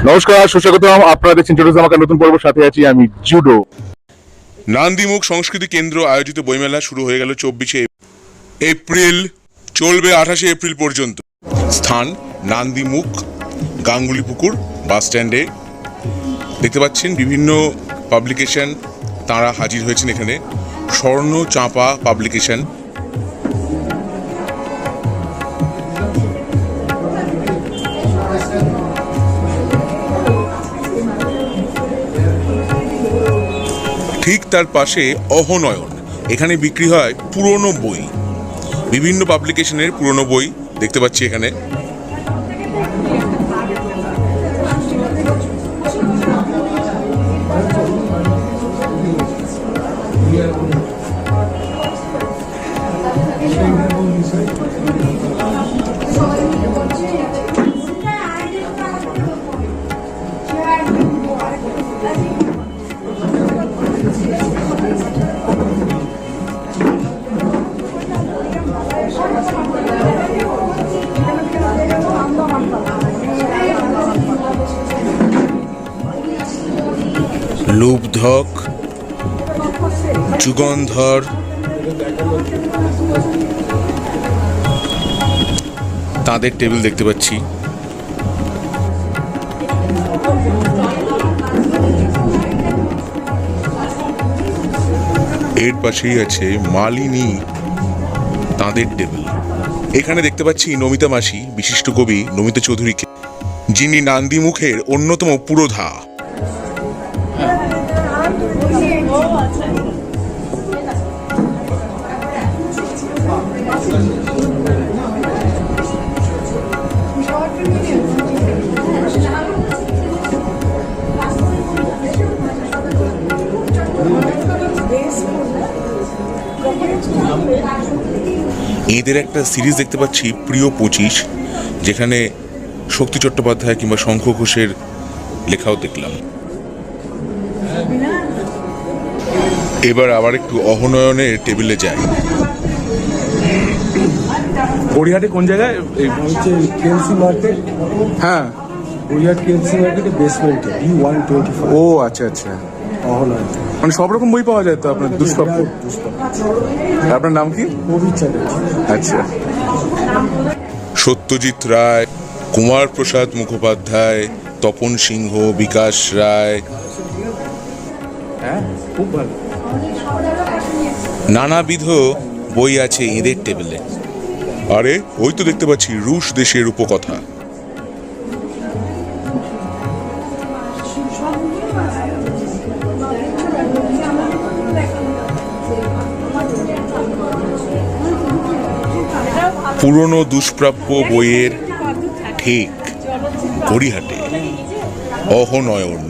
নমস্কার, সুস্বাগতম। আপনারা দেখছেন ছোট আমাকে নতুন পর্ব সাথে আছি আমি জুডো। নান্দিমুখ সংস্কৃতি কেন্দ্র আয়োজিত বইমেলা শুরু হয়ে গেল চব্বিশে এপ্রিল, চলবে আঠাশে এপ্রিল পর্যন্ত। স্থান, নান্দিমুখ গাঙ্গুলি পুকুর বাস স্ট্যান্ডে। দেখতে পাচ্ছেন বিভিন্ন পাবলিকেশন, তারা হাজির হয়েছেন এখানে। স্বর্ণ চাঁপা পাবলিকেশন ঠিক তার পাশে অহনয়ন। এখানে বিক্রি হয় পুরনো বই। বিভিন্ন পাবলিকেশনের পুরনো বই দেখতে পাচ্ছি এখানে। লুবধক, যুগন্ধর, তাদের টেবিল দেখতে পাচ্ছি। এর পাশেই আছে মালিনী, তাঁদের টেবিল। এখানে দেখতে পাচ্ছি নমিতা মাসি, বিশিষ্ট কবি নমিতা চৌধুরীকে, যিনি নান্দি মুখের অন্যতম পুরোধা। এদের একটা সিরিজ দেখতে পাচ্ছি, প্রিয় পঁচিশ, যেখানে শক্তি চট্টোপাধ্যায় কিংবা শঙ্খ ঘোষের লেখাও দেখলাম। এবার আবার একটু অহনয়নের টেবিলে যাই। গড়িয়াহাটে কোন জায়গায়? এই হচ্ছে কেএলসি মার্কেট হ্যাঁ। গড়িয়াহাট কেএলসি মার্কেটে বেসমেন্টে ডি ওয়ান টোয়েন্টি ও আচ্ছা আচ্ছা। অহনয়। মানে সব রকম বই পাওয়া যায় তো আপনার? দুষ্প্রাপ্য। আপনার নাম কি? আচ্ছা। সত্যজিৎ রায় কুমার প্রসাদ মুখোপাধ্যায় তপন সিংহ বিকাশ রায়। হ্যাঁ খুব ভালো। নানাবিধ বই আছে এদের টেবিলে। আরে, ওই তো দেখতে পাচ্ছি, রুশ দেশের উপকথা পুরনো দুষ্প্রাপ্য বইয়ের ঠিক, গড়িহাটে। অহনয়ন।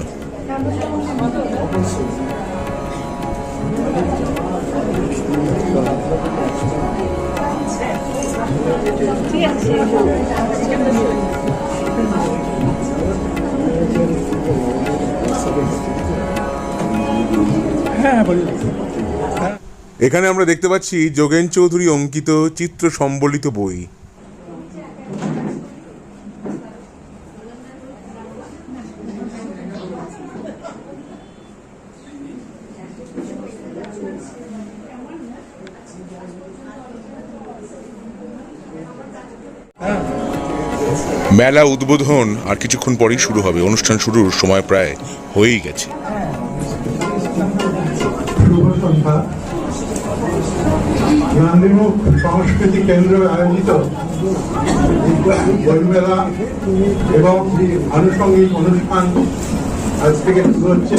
এখানে আমরা দেখতে পাচ্ছি যোগেন চৌধুরী অঙ্কিত চিত্র সম্বলিত বই। মেলা উদ্বোধন আর কিছুক্ষণ পরেই শুরু হবে। অনুষ্ঠান শুরুর সময় প্রায় হয়েই গেছে। শুভ গান্ধীমুখ সংস্কৃতি কেন্দ্র আয়োজিত বইমেলা এবং আনুষঙ্গিক অনুষ্ঠান আজ থেকে শুরু হচ্ছে।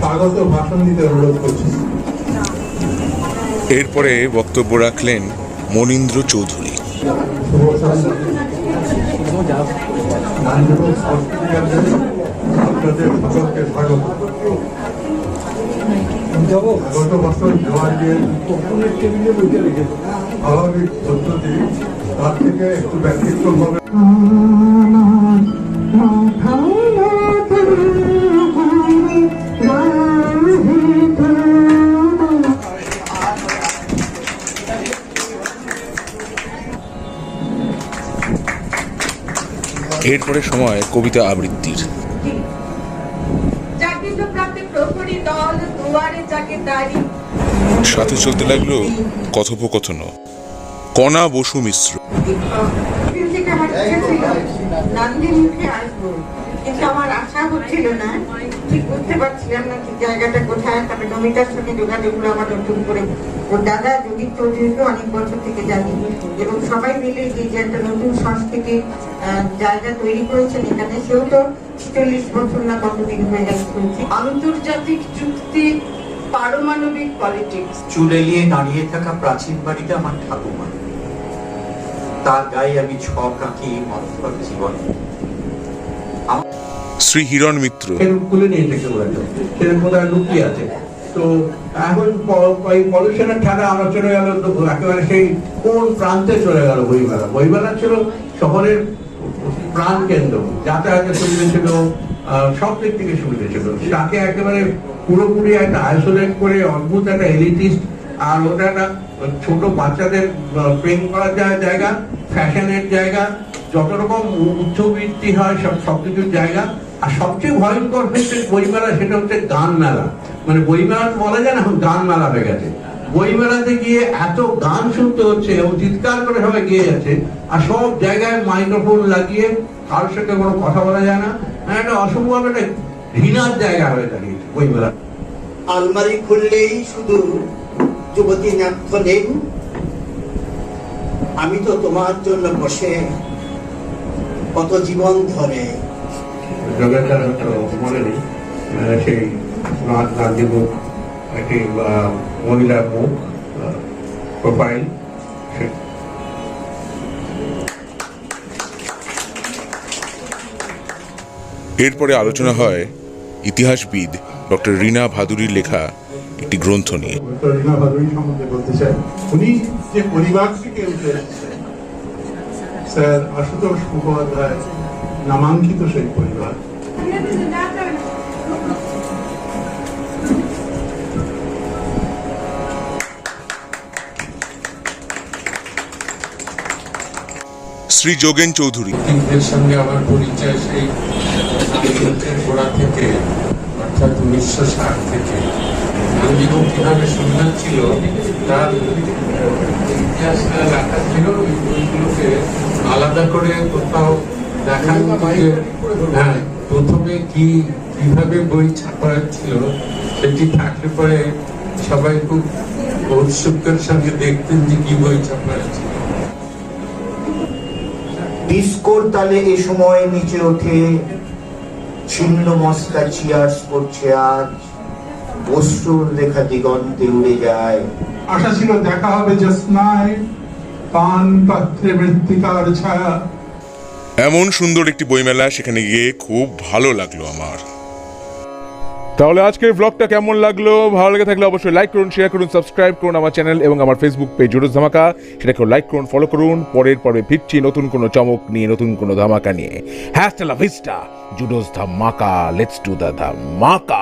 স্বাগত ভাষণ দিতে অনুরোধ করছি। এরপরে বক্তব্য রাখলেন মনীন্দ্র চৌধুরী। আপনাদের সকলকে স্বাগত গত বছর দেওয়ালির স্বাভাবিক পদ্ধতি তার থেকে একটু ব্যতিক্রম হবে এরপরে সময় কবিতা আবৃত্তির। সাথে চলতে লাগল কথোপকথন কণা বসু মিশ্র। আমার আশা হচ্ছিল না। ঠিক বুঝতে পারছিলাম না ঠিক জায়গাটা কোথায়? তবে নমিতার সঙ্গে যোগাযোগ হলো আমার নতুন করে ওর দাদা যোগীর চৌধুরীকে অনেক বছর থেকে জানি এবং সবাই মিলে যে যে একটা নতুন সংস্কৃতির আহ, জায়গা তৈরি করেছেন এখানে সেও তো চল্লিশ বছর না কতদিন হয়ে গেছে শুনছি আন্তর্জাতিক চুক্তি পারমাণবিক পলিটিক্স। চুল এলিয়ে দাঁড়িয়ে থাকা প্রাচীন বাড়িতে আমার ঠাকুমা। তার গায়ে আমি ছক আঁকি মন্থর জীবনে। শ্রী হিরণ মিত্র এখন ওই পলিউশনের ঠান্ডা আমরা চলে গেল একেবারে সেই কোন প্রান্তে চলে গেল বইমেলা? বইমেলা ছিল শহরের প্রাণ কেন্দ্র। যাতায়াতের সুবিধা ছিল সব দিক থেকে সুবিধা ছিল। তাকে একেবারে পুরোপুরি একটা আইসোলেট করে অদ্ভুত একটা এলিটিস্ট আর ওটা একটা ছোট বাচ্চাদের প্রেম করার জায়গা ফ্যাশনের জায়গা, যত রকম উচ্চবৃত্তি হয় সব, সবকিছুর জায়গা। আর সবচেয়ে ভয়ঙ্কর হচ্ছে বইমেলা সেটা হচ্ছে গান মেলা মানে বইমেলা বলা যায় না, এখন গান মেলা হয়ে গেছে। বইমেলাতে গিয়ে এত গান শুনতে হচ্ছে এবং চিৎকার করে সবাই গিয়ে যাচ্ছে, আর সব জায়গায় মাইক্রোফোন লাগিয়ে কারোর সঙ্গে কোনো কথা বলা যায় না। মানে একটা অসম্ভব একটা ঘৃণার জায়গা হয়ে দাঁড়িয়েছে বইমেলা। আলমারি খুললেই শুধু যুবতী নাট্য নেই। আমি তো তোমার জন্য বসে কত জীবন ধরে সেই মুখ একটি মহিলার মুখ প্রোফাইল এরপরে আলোচনা হয় ইতিহাসবিদ ডক্টর রিনা ভাদুরীর লেখা একটি গ্রন্থ নিয়ে। রীনা ভাদুরী সম্বন্ধে বলতে চাই উনি যে পরিবার থেকে উঠে স্যার আশুতোষ মুখোপাধ্যায় নামাঙ্কিত সেই পরিবার। শ্রী যোগেন চৌধুরী। ব্যক্তিদের সঙ্গে আমার পরিচয় সেই গোড়া থেকে অর্থাৎ উনিশশো ষাট থেকে। গান্ধীবাবু কীভাবে সুন্দর ছিল তার ইতিহাসটা লেখা ছিল ওই বইগুলোকে আলাদা করে কোথাও দেখার মতো যে হ্যাঁ প্রথমে কি কীভাবে বই ছাপা ছিল সেটি থাকলে পরে সবাই খুব ঔৎসুক্যের সঙ্গে দেখতেন যে কি বই ছাপা ছিল। ডিস্কোর তালে এ সময় নিচে ওঠে ছিন্ন মস্কা চিয়ার্স করছে আজ অশ্রুর রেখা দিগন্তে উড়ে যায়। আশা ছিল দেখা হবে জসনায় পান পাত্রে মৃত্তিকার ছায়া। এমন সুন্দর একটি বইমেলা সেখানে গিয়ে খুব ভালো লাগল আমার। তাহলে আজকের ব্লগটা কেমন লাগল? ভালো লেগে থাকলে অবশ্যই লাইক করুন শেয়ার করুন সাবস্ক্রাইব করুন আমার চ্যানেল এবং আমার ফেসবুক পেজ জুডোস ধামাকা। সেটাকেও লাইক করুন ফলো করুন। পরের পর্বে ফিরছি নতুন কোনো চমক নিয়ে, নতুন কোনো ধামাকা নিয়ে। হ্যাঁ ভিস্টা জুডোস ধামাকা লেটস টু দ্য ধামাকা।